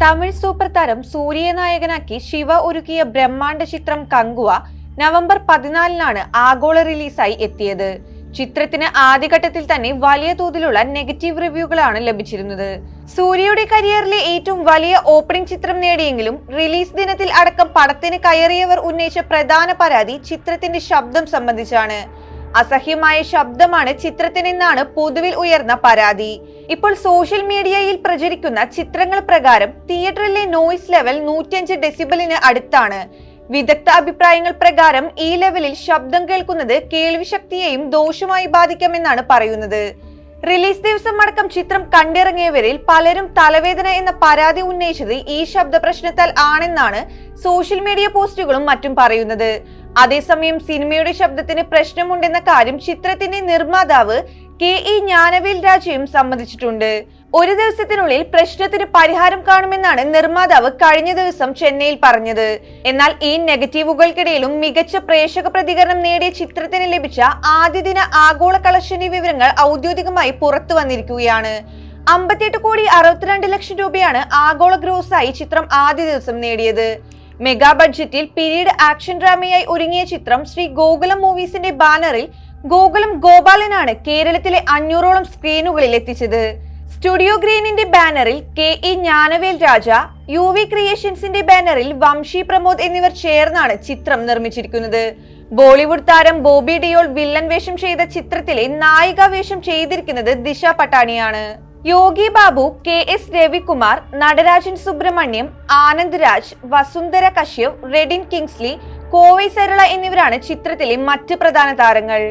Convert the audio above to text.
Tamil super താരം സൂര്യയെ നായകനാക്കി ശിവ ഒരുക്കിയ ബ്രഹ്മാണ്ഡ ചിത്രം കങ്കുവ നവംബർ പതിനാലിനാണ് ആഗോള റിലീസായി എത്തിയത്. ചിത്രത്തിന് ആദ്യഘട്ടത്തിൽ തന്നെ വലിയ തോതിലുള്ള നെഗറ്റീവ് റിവ്യൂകളാണ് ലഭിച്ചിരുന്നത്. സൂര്യയുടെ കരിയറിലെ ഏറ്റവും വലിയ ഓപ്പണിംഗ് ചിത്രം നേടിയെങ്കിലും റിലീസ് ദിനത്തിൽ അടക്കം പടത്തിന് കയറിയവർ ഉന്നയിച്ച പ്രധാന പരാതി ചിത്രത്തിന്റെ ശബ്ദം സംബന്ധിച്ചാണ്. അസഹ്യമായ ശബ്ദമാണ് ചിത്രത്തിനെന്നാണ് പൊതുവിൽ ഉയർന്ന പരാതി. ഇപ്പോൾ സോഷ്യൽ മീഡിയയിൽ പ്രചരിക്കുന്ന ചിത്രങ്ങൾ പ്രകാരം തിയേറ്ററിലെ നോയിസ് ലെവൽ നൂറ്റിയഞ്ച് ഡെസിബലിന് അടുത്താണ്. വിദഗ്ധ അഭിപ്രായങ്ങൾ പ്രകാരം ഈ ലെവലിൽ ശബ്ദം കേൾക്കുന്നത് കേൾവിശക്തിയെയും ദോഷമായി ബാധിക്കാമെന്നാണ് പറയുന്നത്. റിലീസ് ദിവസം അടക്കം ചിത്രം കണ്ടിറങ്ങിയവരിൽ പലരും തലവേദന എന്ന പരാതി ഉന്നയിച്ചത് ഈ ശബ്ദ പ്രശ്നത്താൽ ആണെന്നാണ് സോഷ്യൽ മീഡിയ പോസ്റ്റുകളും മറ്റും പറയുന്നത്. അതേസമയം സിനിമയുടെ ശബ്ദത്തിന് പ്രശ്നമുണ്ടെന്ന കാര്യം ചിത്രത്തിന്റെ നിർമ്മാതാവ് കെ ഇ ജ്ഞാനവേൽ രാജയും സമ്മതിച്ചിട്ടുണ്ട്. ഒരു ദിവസത്തിനുള്ളിൽ പ്രശ്നത്തിന് പരിഹാരം കാണുമെന്നാണ് നിർമ്മാതാവ് കഴിഞ്ഞ ദിവസം ചെന്നൈയിൽ പറഞ്ഞത്. എന്നാൽ ഈ നെഗറ്റീവുകൾക്കിടയിലും മികച്ച പ്രേക്ഷക പ്രതികരണം നേടിയ ചിത്രത്തിന് ലഭിച്ച ആദ്യ ദിന ആഗോള കളക്ഷന്റെ വിവരങ്ങൾ ഔദ്യോഗികമായി പുറത്തു വന്നിരിക്കുകയാണ്. അമ്പത്തിയെട്ട് കോടി അറുപത്തിരണ്ട് ലക്ഷം രൂപയാണ് ആഗോള ഗ്രോസായി ചിത്രം ആദ്യ ദിവസം നേടിയത്. മെഗാ ബഡ്ജറ്റിൽ പീരീഡ് ആക്ഷൻ ഡ്രാമയായി ഒരുങ്ങിയ ചിത്രം ശ്രീ ഗോകുലം മൂവീസിന്റെ ബാനറിൽ ഗോകുലം ഗോപാലനാണ് കേരളത്തിലെ അഞ്ഞൂറോളം സ്ക്രീനുകളിൽ എത്തിച്ചത്. സ്റ്റുഡിയോ ഗ്രീനിന്റെ ബാനറിൽ K. E. Gnanavel Raja U V ക്രിയേഷൻസിന്റെ ബാനറിൽ വംശി പ്രമോദ് എന്നിവർ ചേർന്നാണ് ചിത്രം നിർമ്മിച്ചിരിക്കുന്നത്. ബോളിവുഡ് താരം ബോബി ഡിയോൾ വില്ലൻ വേഷം ചെയ്ത ചിത്രത്തിലെ നായിക വേഷം ചെയ്തിരിക്കുന്നത് ദിശ പട്ടാണിയാണ്. Yogi Babu K. S. Ravikumar Natarajan Subramaniam Anand Raj Vasundhara Kashyap Redin Kingsley Kovai Sarala എന്നിവരാണ് ചിത്രത്തിലെ മറ്റ് പ്രധാന താരങ്ങൾ.